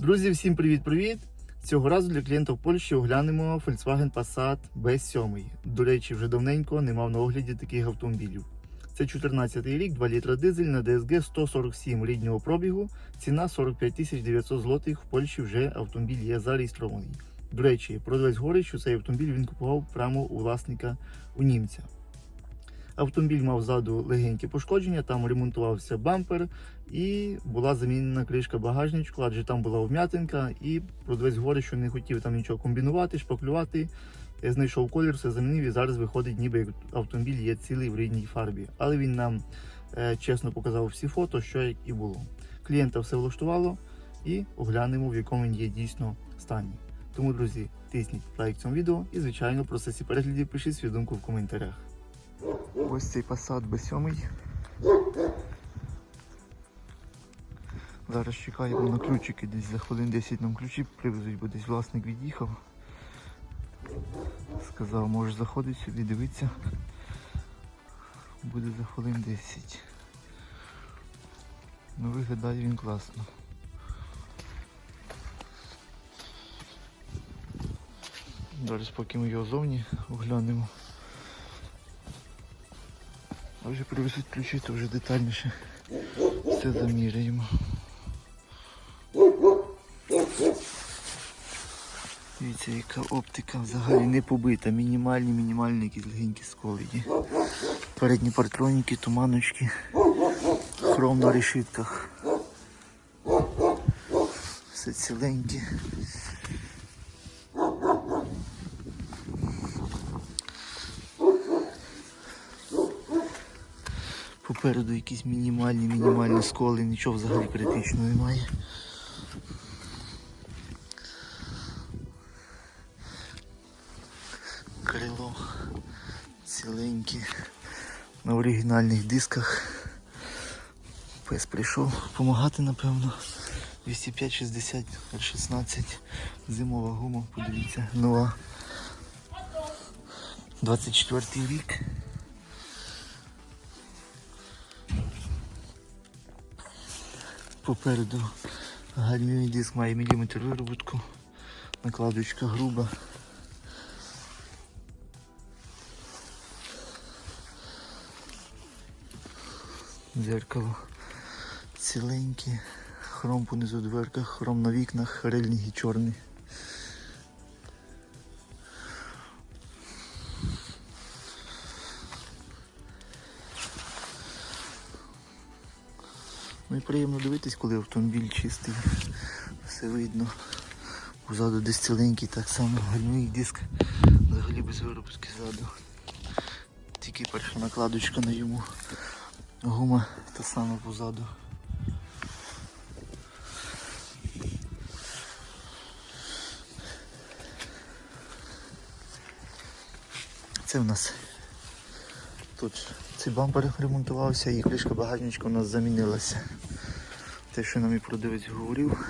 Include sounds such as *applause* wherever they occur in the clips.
Друзі, всім привіт-привіт! Цього разу для клієнта в Польщі оглянемо Volkswagen Passat B7. До речі, вже давненько не мав на огляді таких автомобілів. Це 14 рік, 2 літра дизель на DSG 147 ріднього пробігу. Ціна 45 900 злотих. В Польщі вже автомобіль є зареєстрований. До речі, продавець говорить, що цей автомобіль він купував прямо у власника у німця. Автомобіль мав ззаду легенькі пошкодження, там ремонтувався бампер і була замінена кришка багажничку, адже там була вм'ятинка, і продавець говорить, що не хотів там нічого комбінувати, шпаклювати. Я знайшов колір, все замінив і зараз виходить, ніби як автомобіль є цілий в рідній фарбі. Але він нам е, чесно показав всі фото, що як і було. Клієнта все влаштувало і оглянемо, в якому він є дійсно стані. Тому, друзі, тисніть лайк цьому відео і, звичайно, в процесі переглядів пишіть свою думку в коментарях. Ось цей Passat B7. Зараз чекаємо на ключики, десь за хвилин 10 нам ключі привезуть, бо десь власник від'їхав. Сказав, можеш заходити сюди, дивитися. Буде за хвилин 10. Ну виглядає він класно. Зараз поки ми його зовні оглянемо. А вже привезуть ключі, то вже детальніше все заміряємо. Дивіться, яка оптика взагалі не побита. Мінімальні, мінімальні якісь легенькі сковіді. Передні партроніки, туманочки, хром на решітках. Все ціленьке. Попереду якісь мінімальні, мінімальні сколи, нічого взагалі критичного немає. Крило ціленьке на оригінальних дисках. Пес прийшов допомагати, напевно. 205 60 16 зимова гума, подивіться, нова. 24 рік. Попереду гальмівний диск має міліметр виробітку, накладочка груба. Дзеркало ціленьке, хром понизу дверка, хром на вікнах, рельні і чорний. Ну приємно дивитись, коли автомобіль чистий, все видно. Позаду десь ціленький, так само гальмий диск, взагалі без виробки ззаду. Тільки перша накладочка на йому. Гума та сама позаду. Це в нас тут цей бампер ремонтувався і кришка багажничка у нас замінилася. Те, що нам і продавець говорив.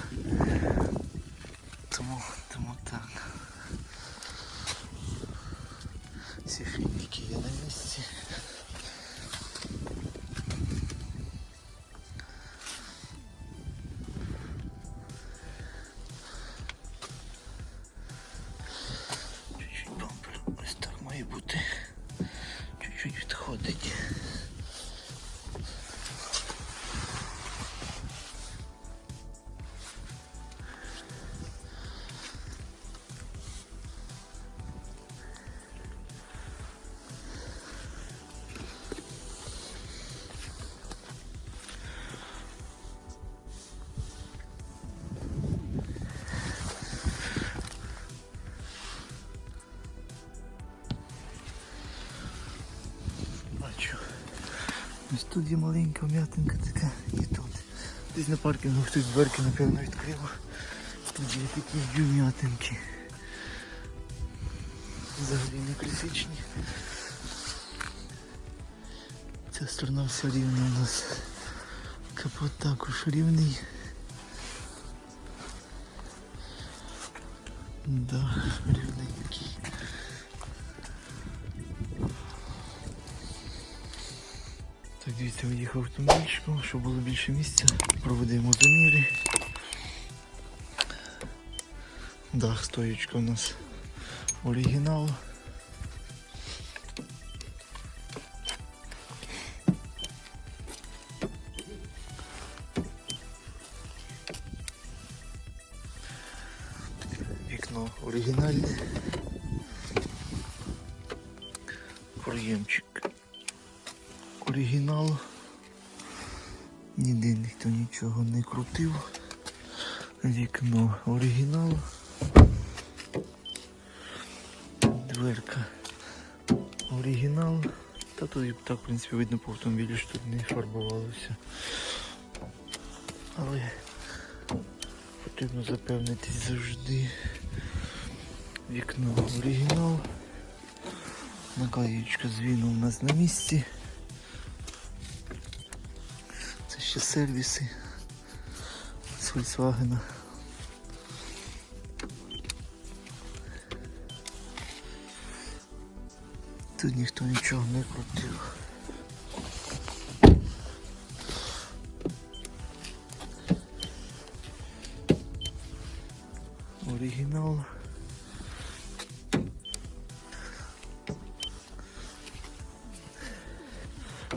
Ось тут є маленька м'ятинка така і тут. Десь на паркінгу хтось дверки, напевно, відкрив. Тут є такі дві м'ятинки. Взагалі не критичні. Ця сторона все рівна у нас. Капот також рівний. Да, рівненький. Так, дивіться, виїхав автомобільчиком, щоб було більше місця. Проведемо заміри. Дах стоїчка у нас оригінал. Вікно оригінальне. Проємчик. Оригінал. Ніде ніхто нічого не крутив. Вікно оригінал. Дверка оригінал. Та тут так, в принципі, видно по автомобілю, що тут не фарбувалося. Але потрібно запевнитись завжди. Вікно оригінал. Наклеєчка з віном у нас на місці. Це ще сервіси з Volkswagen. Тут ніхто нічого не крутив. Оригінал.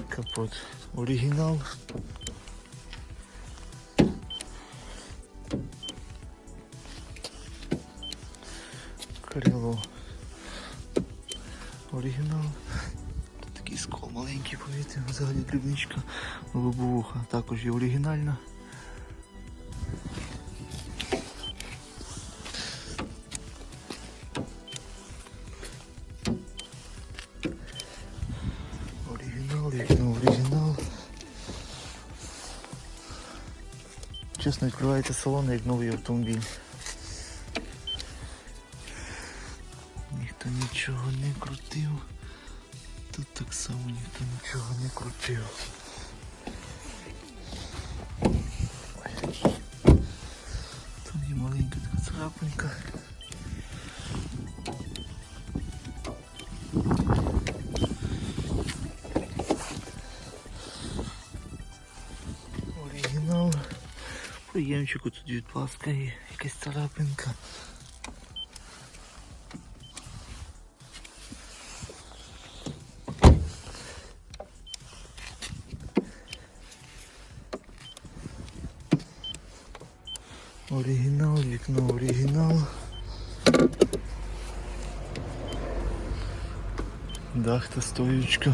Капот. Оригінал. Повітря, взагалі дрібничка. Лобовуха також є оригінальна. Оригінал, вікно оригінал. Чесно, відкривається салон як новий автомобіль. Ніхто нічого не крутив. Так само ніхто нічого не крутив. Тут є маленька така царапинка. Оригінал. Приємчику тут від пласка є якась царапинка. Оригінал, вікно оригінал. Дах та стоючка.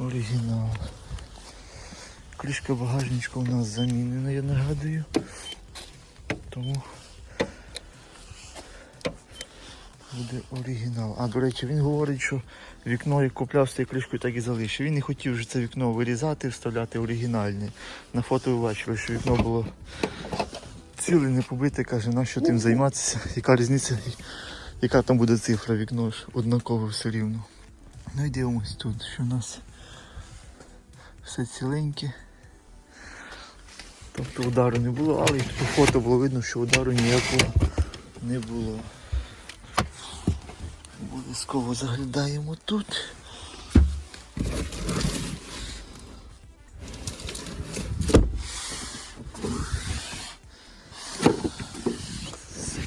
Оригінал. Кришка багажничка у нас замінена, я нагадую. Тому буде оригінал. А, до речі, він говорить, що вікно як купляв з цією кришкою, так і залишив. Він не хотів вже це вікно вирізати, вставляти оригінальне. На фото ви бачили, що вікно було ціле, не побите, каже, на що тим займатися, яка різниця, яка там буде цифра, вікно ж однаково все рівно. Ну і дивимось тут, що у нас все ціленьке. Тобто удару не було, але по фото було видно, що удару ніякого не було. Обов'язково заглядаємо тут.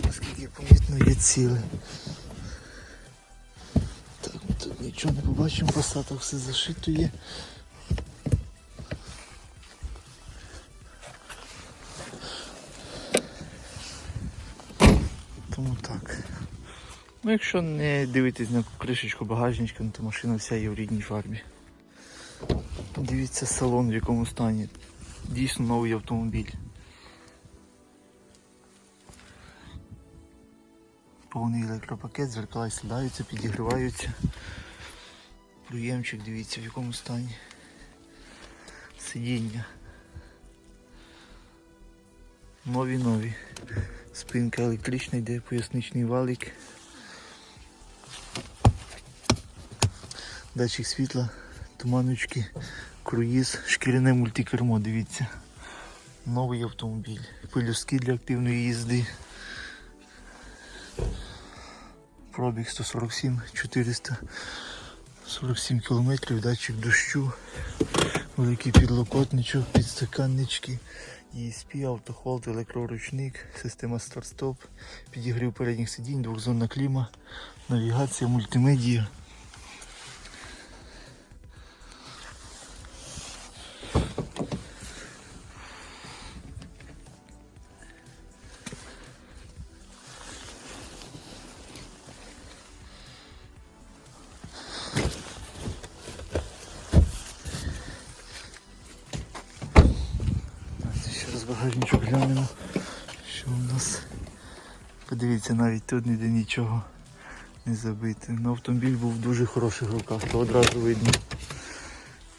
Наскільки помітно є ціле. Так, ми тут нічого не побачимо, посадок все зашито є. Ну, якщо не дивитись на кришечку багажничка, ну, то машина вся є в рідній фарбі. Дивіться салон в якому стані. Дійсно новий автомобіль. Повний електропакет, зеркала сідаються, підігріваються. Плюємчик, дивіться в якому стані. Сидіння. Нові нові. Спинка електрична йде, поясничний валик. Датчик світла, туманочки, круїз, шкіряне мультикермо, дивіться. Новий автомобіль. Пилюски для активної їзди. Пробіг 147 447 кілометрів, датчик дощу, великий підлокотничок, підстаканнички, ESP, автохолд, електроручник, система старт-стоп, підігрів передніх сидінь, двохзонна кліма, навігація, мультимедія. Багажничок глянемо, що у нас. Подивіться, навіть тут ніде нічого не забити. Ну, автомобіль був в дуже хороших руках, то одразу видно.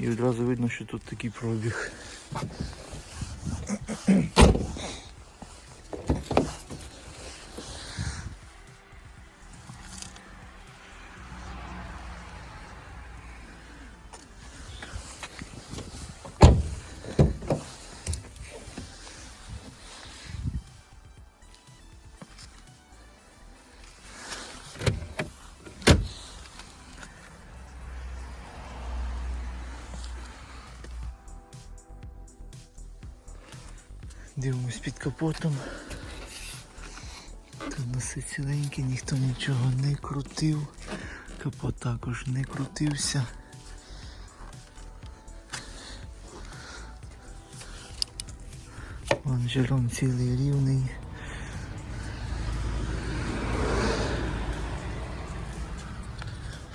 І одразу видно, що тут такий пробіг. Дивимось під капотом. Тут носи ціленькі, ніхто нічого не крутив. Капот також не крутився. Лонжерон цілий рівний.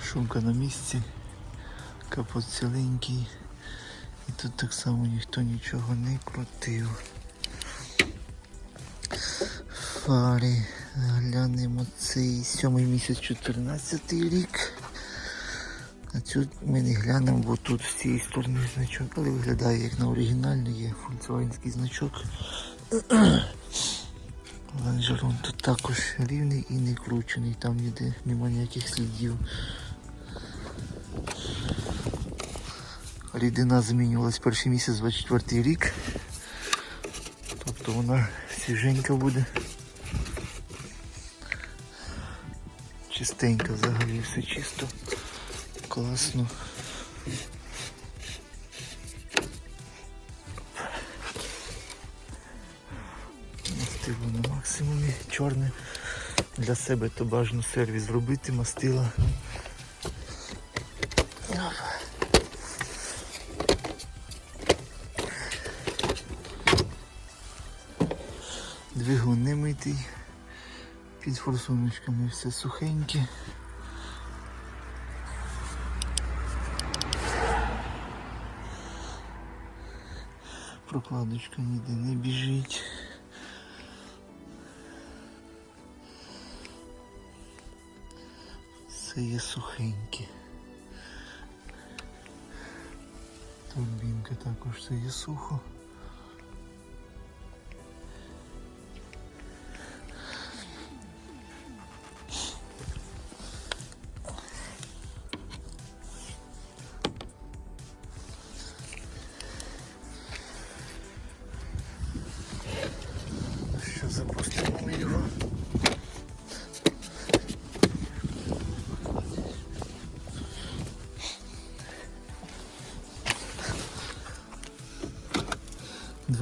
Шумка на місці, капот ціленький. І тут так само ніхто нічого не крутив. Фарі. Глянемо цей сьомий місяць 14 рік. А цю ми не глянемо, бо тут з цієї сторони значок, але виглядає як на оригінальний, є фольксвагенський значок. *clears throat* Ланжерон тут також рівний і не кручений, там ніде нема ніяких слідів. Рідина змінювалась перший місяць 24 рік. Тобто вона свіженька буде. Чистенько взагалі все чисто. Класно. Мастило на максимумі. Чорне. Для себе то бажано сервіс зробити, мастила. Двигун не митий. Під форсуночками все сухеньке. Прокладочка ніде не біжить. Все є сухеньке. Турбінка також все є сухо.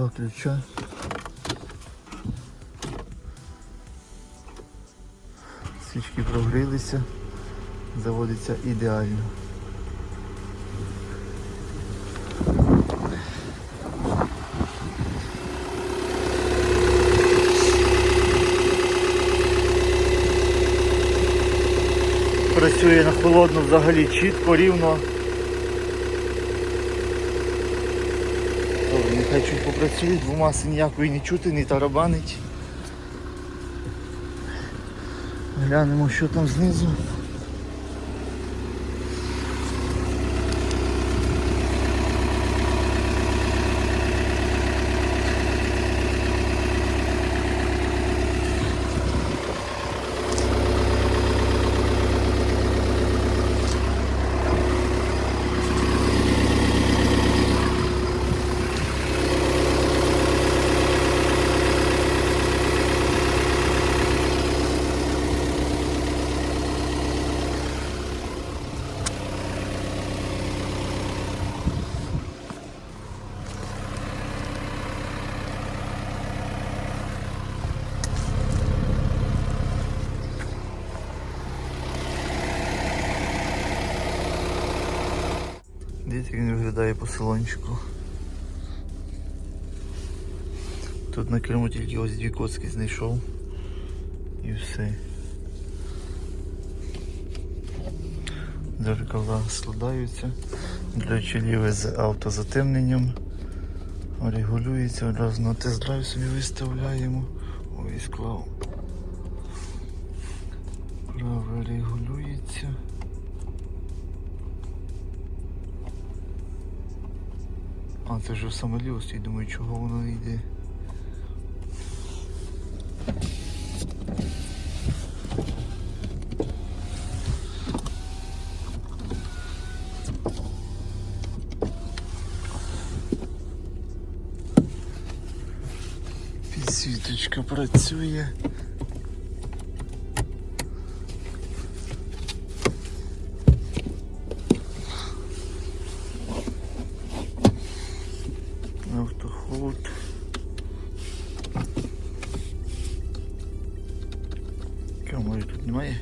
Два ключа. Свічки прогрілися, заводиться ідеально. Працює на холодно взагалі чітко, рівно. Нехай чуть попрацюють, бо маси ніякої не чути, не тарабанить. Глянемо, що там знизу. Виглядає по салончику. Тут на керму тільки ось дві коцки знайшов. І все. Дзеркала складаються. До речі, ліве з автозатемненням. Регулюється, одразу на тест-драйв собі виставляємо. Ой, склав. Праве регулюється. А, це ж саме ліво думаю, чого воно не йде. Підсвіточка працює. Немає.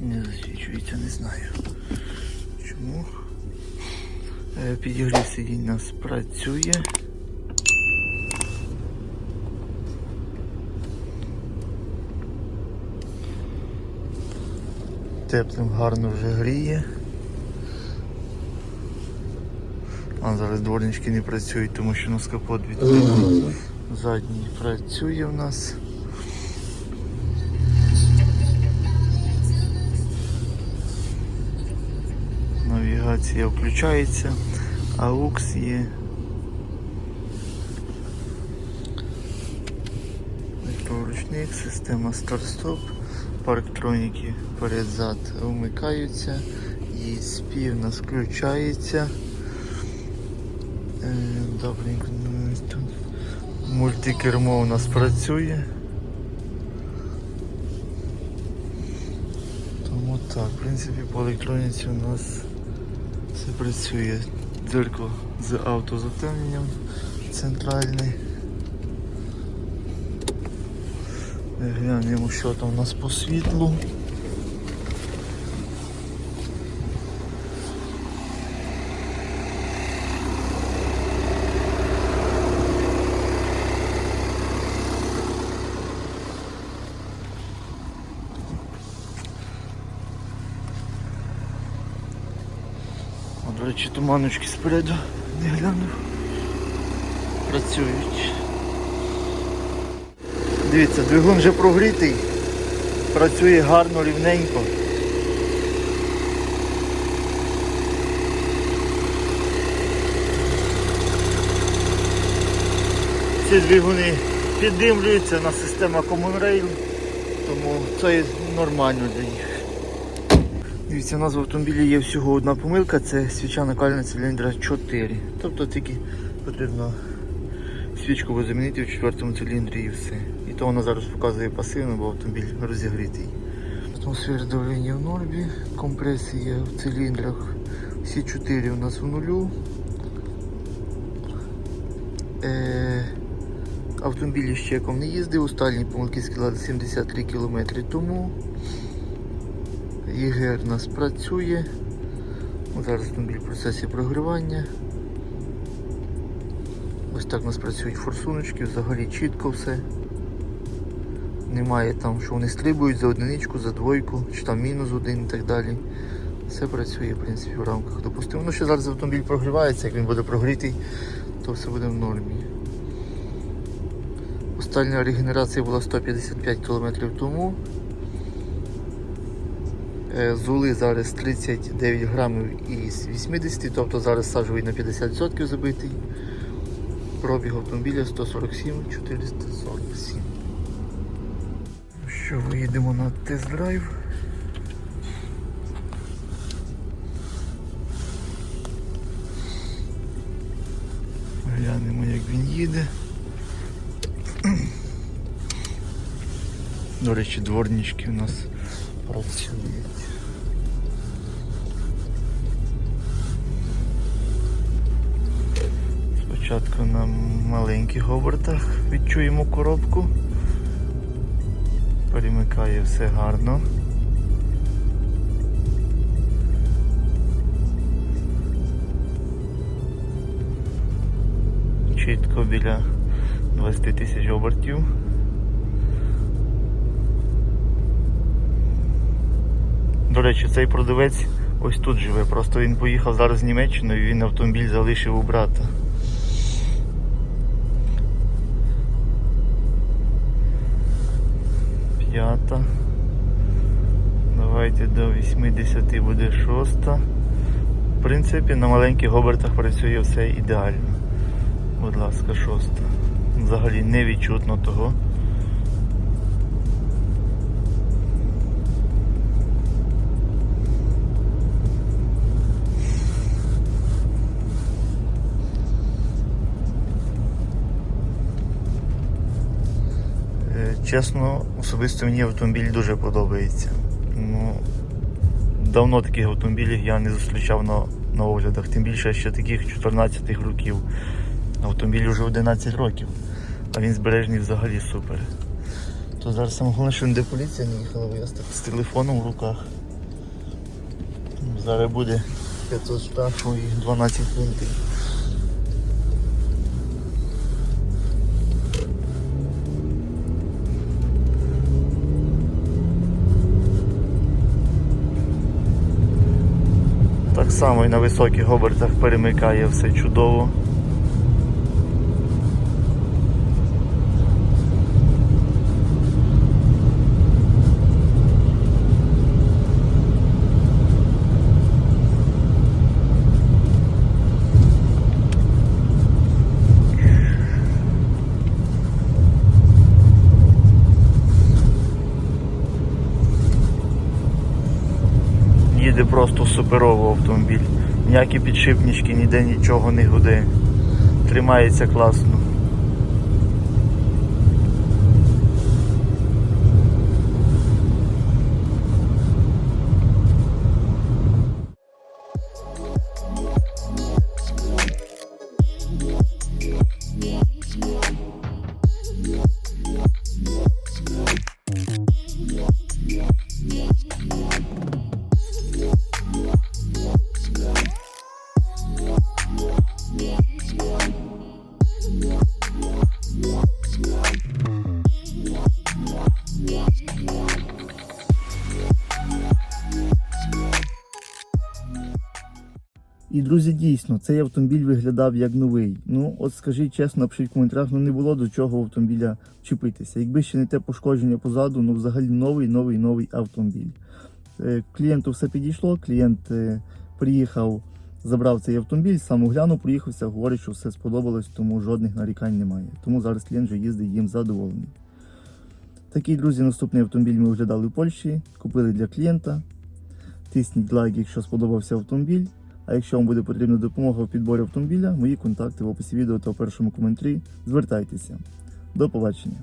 Не засвічується, не знаю. Чому? Підігрів сидінь нас працює. Теплим гарно вже гріє. А зараз дворнички не працюють, тому що у нас капот відкритий. Задній працює в нас. Навігація включається, AUX є. Електроручник, система старт-стоп, парктроніки перед-зад вмикаються, ESP в нас включається. Е, Добренько. Мультикермо у нас працює. Тому так, в принципі, по електроніці у нас все працює. Дзеркало з автозатемненням центральний. Глянемо, що там у нас по світлу. Речі, туманочки спереду не глянув. Працюють. Дивіться, двигун вже прогрітий, працює гарно, рівненько. Ці двигуни піддимлюються на система Common Rail, тому це нормально для них. Дивіться, у нас в автомобілі є всього одна помилка, це свіча накальна циліндра 4. Тобто тільки потрібно свічку замінити в четвертому циліндрі і все. І то вона зараз показує пасивно, бо автомобіль розігрітий. Атмосфера давлення в нормі, компресія в циліндрах. Всі 4 у нас в нулю. Е, автомобіль з чеком не їздив, останні помилки складали 73 км тому. ЄГР у нас працює. Зараз автомобіль в процесі прогрівання. Ось так у нас працюють форсуночки, взагалі чітко все. Немає там, що вони стрибують за одиничку, за двойку, чи там мінус один і так далі. Все працює, в принципі, в рамках допустимо. Ну, що зараз автомобіль прогрівається, як він буде прогрітий, то все буде в нормі. Остання регенерація була 155 км тому. Е, Зули зараз 39 грамів із 80, тобто зараз саджовий на 50% забитий. Пробіг автомобіля 147 447. Ну Що, виїдемо на тест-драйв. Глянемо, як він їде. До речі, дворнички у нас працюють. Спочатку на маленьких обертах відчуємо коробку, перемикає все гарно. Чітко біля 20 тисяч обертів. Речі, цей продавець ось тут живе. Просто він поїхав зараз в Німеччину і він автомобіль залишив у брата. П'ята. Давайте до 80 буде шоста. В принципі, на маленьких обертах працює все ідеально. Будь ласка, шоста. Взагалі не відчутно того. Чесно, особисто мені автомобіль дуже подобається. Ну, давно таких автомобілів я не зустрічав на, на оглядах, тим більше ще таких 14 років. Автомобіль вже 11 років, а він збережений взагалі супер. То зараз саме головне, що ніде поліція не їхала, бо я з, телефоном в руках. Зараз буде 500 штрафу і 12 пунктів. Само і на високих обертах перемикає все чудово. Їде просто суперово автомобіль. Ніякі підшипнички, ніде нічого не гуде. Тримається класно. І друзі, дійсно, цей автомобіль виглядав як новий. Ну, от скажіть чесно, напишіть в коментарях, ну не було до чого автомобіля чіпитися. Якби ще не те пошкодження позаду, ну взагалі новий, новий, новий автомобіль. Е, Клієнту все підійшло, клієнт е, приїхав, забрав цей автомобіль, сам оглянув, проїхався, говорить, що все сподобалось, тому жодних нарікань немає. Тому зараз клієнт вже їздить їм задоволений. Такий, друзі, наступний автомобіль ми оглядали в Польщі, купили для клієнта. Тисніть лайк, якщо сподобався автомобіль. А якщо вам буде потрібна допомога в підборі автомобіля, мої контакти в описі відео та в першому коментарі. Звертайтеся. До побачення.